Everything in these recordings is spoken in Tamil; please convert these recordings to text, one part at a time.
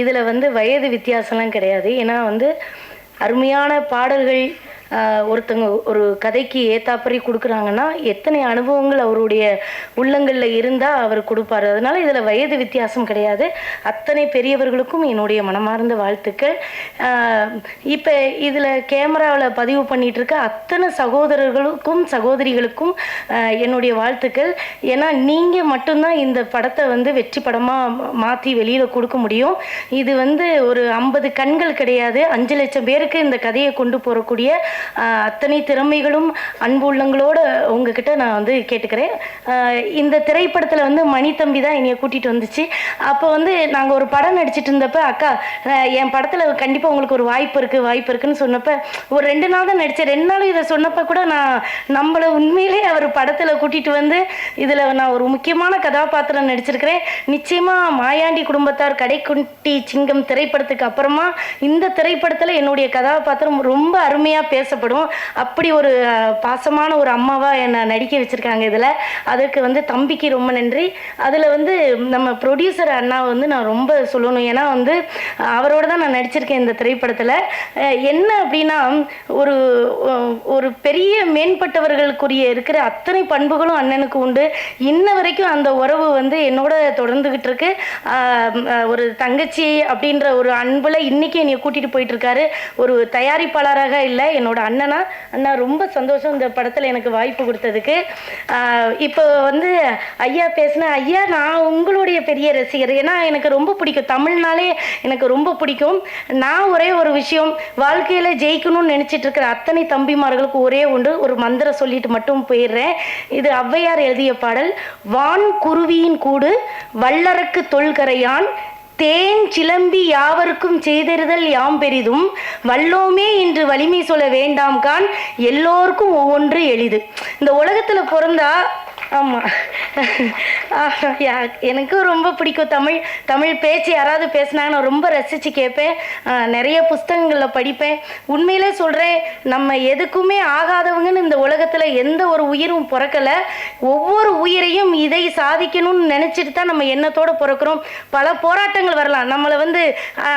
இதில் வந்து வயது வித்தியாசம்லாம் கிடையாது. ஏன்னா வந்து அருமையான பாடல்கள் ஒருத்தங்க ஒரு கதைக்கு ஏத்தாப்பறி கொடுக்குறாங்கன்னா எத்தனை அனுபவங்கள் அவருடைய உள்ளங்களில் இருந்தால் அவர் கொடுப்பாரு. அதனால இதில் வயது வித்தியாசம் கிடையாது. அத்தனை பெரியவர்களுக்கும் என்னுடைய மனமார்ந்த வாழ்த்துக்கள். இப்போ இதில் கேமராவில் பதிவு பண்ணிட்டு இருக்க அத்தனை சகோதரர்களுக்கும் சகோதரிகளுக்கும் என்னுடைய வாழ்த்துக்கள். ஏன்னா நீங்கள் மட்டும்தான் இந்த படத்தை வந்து வெற்றி படமாக மாற்றி வெளியில் கொடுக்க முடியும். இது வந்து ஒரு ஐம்பது கண்கள் கிடையாது. அஞ்சு லட்சம் பேருக்கு இந்த கதையை கொண்டு போகக்கூடிய அத்தனை திறமைகளும் அன்பு உள்ளங்களோட உங்ககிட்ட நான் வந்து கேட்டுக்கிறேன். இந்த திரைப்படத்தில் வந்து மணி தம்பி தான் என்னைய கூட்டிகிட்டு வந்துச்சு. அப்போ வந்து நாங்கள் ஒரு படம் நடிச்சிட்டு இருந்தப்ப அக்கா என் படத்தில் கண்டிப்பாக உங்களுக்கு ஒரு வாய்ப்பு இருக்குது வாய்ப்பு இருக்குன்னு சொன்னப்ப ஒரு ரெண்டு நாள் தான் நடித்தேன் ரெண்டு நாள் இதை சொன்னப்போ கூட நான் நம்மளை உண்மையிலே அவர் படத்தில் கூட்டிகிட்டு வந்து இதில் நான் ஒரு முக்கியமான கதாபாத்திரம் நடிச்சிருக்கிறேன். நிச்சயமாக மாயாண்டி குடும்பத்தார் கடைக்குட்டி சிங்கம் திரைப்படத்துக்கு அப்புறமா இந்த திரைப்படத்தில் என்னுடைய கதாபாத்திரம் ரொம்ப அருமையாக பேசப்படும். அப்படி ஒரு பாசமான ஒரு அம்மாவாக என்னை நடிக்க வச்சுருக்காங்க இதில். அதற்கு வந்து தம்பிக்கு ரொம்ப நன்றி. அதில் வந்து நம்ம ப்ரொடியூசர் அண்ணாவை வந்து நான் ரொம்ப சொல்லணும். ஏன்னா வந்து அவரோட தான் நான் நடிச்சிருக்கேன் இந்த திரைப்படத்தில். என்ன அப்படின்னா ஒரு ஒரு பெரிய மேம்பட்டவர்களுக்குரிய இருக்கிற அத்தனை பண்புகளும் அண்ணனுக்கு உண்டு. இன்ன வரைக்கும் அந்த உறவு வந்து என்னோட தொடர்ந்துகிட்டு இருக்கு. ஒரு தங்கச்சி அப்படின்ற ஒரு அன்புல இன்னைக்கு என்னைய கூட்டிட்டு போயிட்டு இருக்காரு. ஒரு தயாரிப்பாளராக இல்லை என்னோட அண்ணனா அண்ணா ரொம்ப சந்தோஷம் இந்த படத்துல எனக்கு வாய்ப்பு கொடுத்ததுக்கு. இப்போ வந்து ஐயா பேசின ஐயா நான் உங்களுடைய பெரிய ரசிகர். ஏன்னா எனக்கு ரொம்ப பிடிக்கும். தமிழ்னாலே எனக்கு ரொம்ப பிடிக்கும். நான் ஒரே ஒரு விஷயம் வாழ்க்கையில ஜெயிக்கணும்னு நினைச்சிட்டு இருக்கிற அத்தனை தம்பிமார்களுக்கு ஒரே உண்டு ஒரு மந்திரம் சொல்லிட்டு மட்டும் போயிடுறேன். இது ஔவையார் எழுதிய பாடல் வான் குருவியின் கூடு வல்லரக்கு தொல்கரையான் தேன் சிலம்பி யாவருக்கும் செய்தெறுதல் யாம் பெரிதும் வல்லோமே இன்று வலிமை சொல்ல வேண்டாம் கான் எல்லோருக்கும் ஒவ்வொன்று எளிது. இந்த உலகத்துல பிறந்தா ஆமாம் எனக்கும் ரொம்ப பிடிக்கும் தமிழ் தமிழ் பேச்சு யாராவது பேசுனாங்கன்னா ரொம்ப ரசித்து கேட்பேன். நிறைய புஸ்தகங்களில் படிப்பேன். உண்மையிலே சொல்கிறேன் நம்ம எதுக்குமே ஆகாதவங்கன்னு இந்த உலகத்தில் எந்த ஒரு உயிரும் பிறக்கலை. ஒவ்வொரு உயிரையும் இதை சாதிக்கணும்னு நினச்சிட்டு தான் நம்ம எண்ணத்தோடு பிறக்கிறோம். பல போராட்டங்கள் வரலாம். நம்மளை வந்து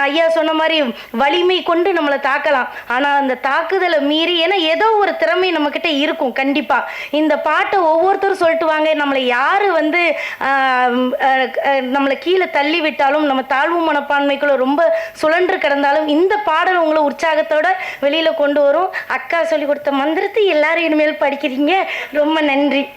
ஐயா சொன்ன மாதிரி வலிமை கொண்டு நம்மளை தாக்கலாம். ஆனால் அந்த தாக்குதலை மீறி ஏன்னா ஏதோ ஒரு திறமை நம்மக்கிட்ட இருக்கும் கண்டிப்பாக இந்த பாட்டை ஒவ்வொருத்தரும் சொல்லிட்டு வாங்க. நம்மளை யார் வந்து ஆஹ் நம்மளை கீழே தள்ளி விட்டாலும் நம்ம தாழ்வு மனப்பான்மைக்குள்ள ரொம்ப சுழன்று கிடந்தாலும் இந்த பாடல் உங்களை உற்சாகத்தோட வெளியில் கொண்டு வரும். அக்கா சொல்லி கொடுத்த மந்திரத்தை எல்லாரும் இனிமேல் படிக்கிறீங்க? ரொம்ப நன்றி.